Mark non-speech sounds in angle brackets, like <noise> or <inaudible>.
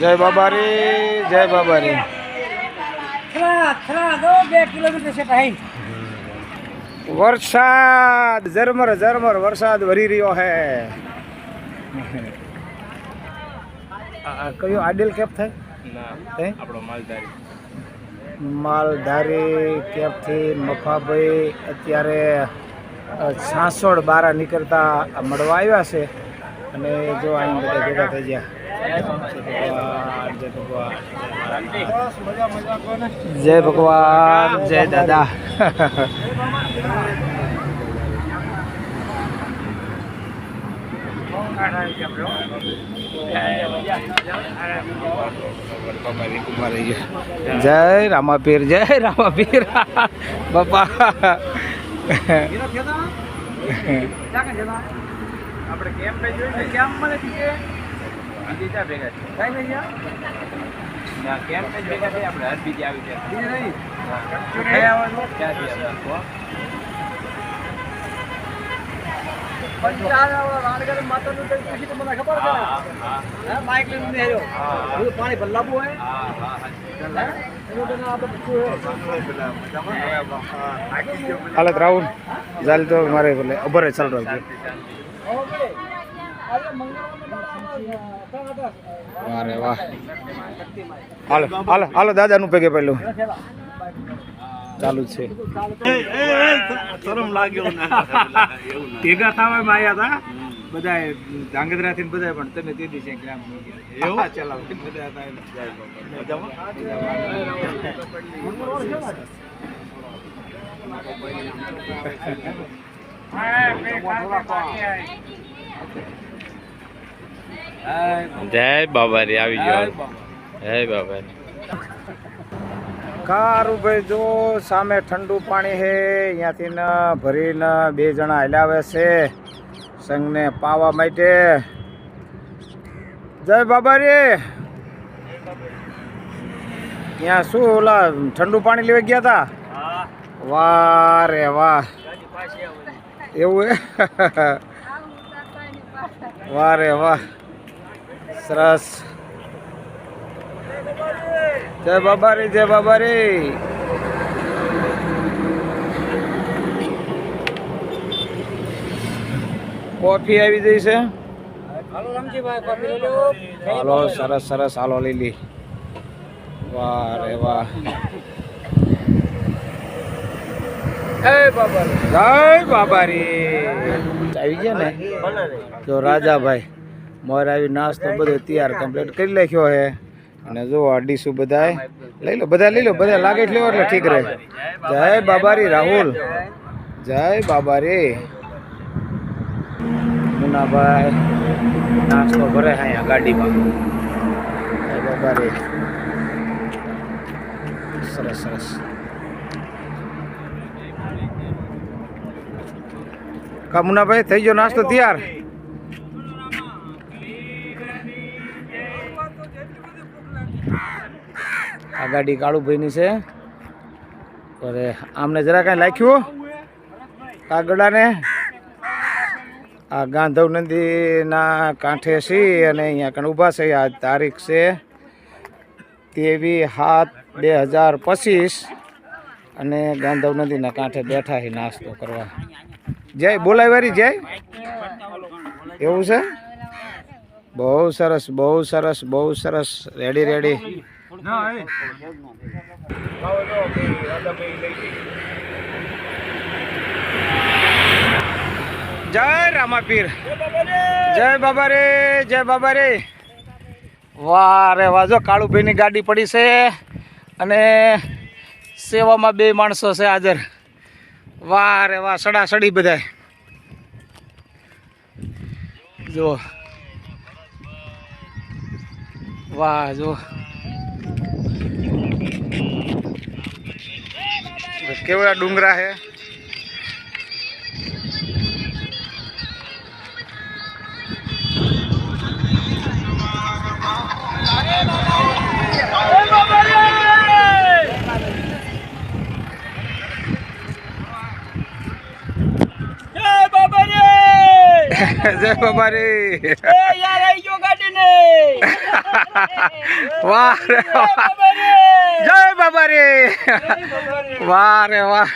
જય બાબા રે જય બાબા રે વરસાદ ઝરમર ઝરમર વરસાદ વરી રહ્યો હે. કયો આડેલ કેપ થાય? આપણો માલધારી. માલધારી કેપથી મફાભાઈ અત્યારે સાસોડ બારા નીકળતા મળવા આવ્યા છે. અને જો અહીં બધા ભેગા થઈ ગયા. જય ભગવાન, જય દાદા. જય રામાપીર જય રામાપીર. બાપા. આપણે કેમ કઈ જોયું કેમ છે બીજી ભેગા છે કઈ નહીં ના કેમ પે ભેગા છે આપણે હર બીજી આવી છે બીજી નહીં? પાણી ભલ્લાબુ હોય. હાલત રાહુલ. ચાલ તો મારે બોલે ઊભો રહે ચાલ રહ્યો વારે વાહ. હાલો હાલો હાલો દાદાનું પેગે પેલું ચાલુ છે. શરમ લાગ્યો ભેગા થવા માં આવ્યા હતા. બધા ધાંગધ્રા થી બધા પણ તમે તે દિવસે ગ્રામ એવું? ચલાવ બધા હતા બાબા રે આવી ગયો. જય બાબા કારું ભાઈ જો સામે ઠંડુ પાણી છે અહીંયાથી ને ભરીને બે જણા હલાવે છે સંઘને પાવા માટે. જય બાબા રે ત્યાં શું ઓલા ઠંડુ પાણી લેવા ગયા હતા વાહ રે વાહ. એવું હે? <laughs> વાહ રે વાહ. સરસ. જય બાબા રે જય બાબા રે કોફી આવી જઈ છે? હાલો સરસ સરસ. હાલો લીલી. વાહ રે વાહ. જય બાબા જય બાબા રે આવી ગયા ને? જો રાજાભાઈ. મોર આવી નાસ્તો બધો તૈયાર કમ્પ્લીટ કરી નાખ્યો હે અને જો અઢીસું બધા લઈ લો બધા લઈ લો બધા લાગે લેવો એટલે ઠીક રહે. જય બાબારી રાહુલ. જય બાબા રે મુનાભાઈ, નાસ્તો ભરે અહીંયા ગાડીમાં. જય બાબા રે સરસ સરસ. કા મુનાભાઈ, થઈ ગયો નાસ્તો તૈયાર? આ ગાડી કાળુભાઈની છે. અરે, આમને જરા કાંઈ લાખ્યું કાગડાને. આ ગાંધવ નદીના કાંઠે છીએ અને અહીંયા કણ ઊભા છે. આ તારીખ છે તેવી સાત બે હજાર પચીસ. અને ગાંધવ નદીના કાંઠે બેઠા નાસ્તો કરવા. જય, બોલાય વારી જય. એવું છે? બહુ સરસ બહુ સરસ બહુ સરસ. રેડી રેડી જય રામાપીર. જય બાબા રે જય બાબા રે વાહ રે વાહ જો કાળુભાઈની ગાડી પડી છે અને સેવામાં બે માણસો છે હાજર. વાહ રે વાહ સડા સડી બધા જો વાહ જો કેવડા ડુંગરા હે? જય બાબા <laughs> રે યાર આવી ગયો ગાડી ને વાહ રે જય બાબા રે. વાહ રે વાહ.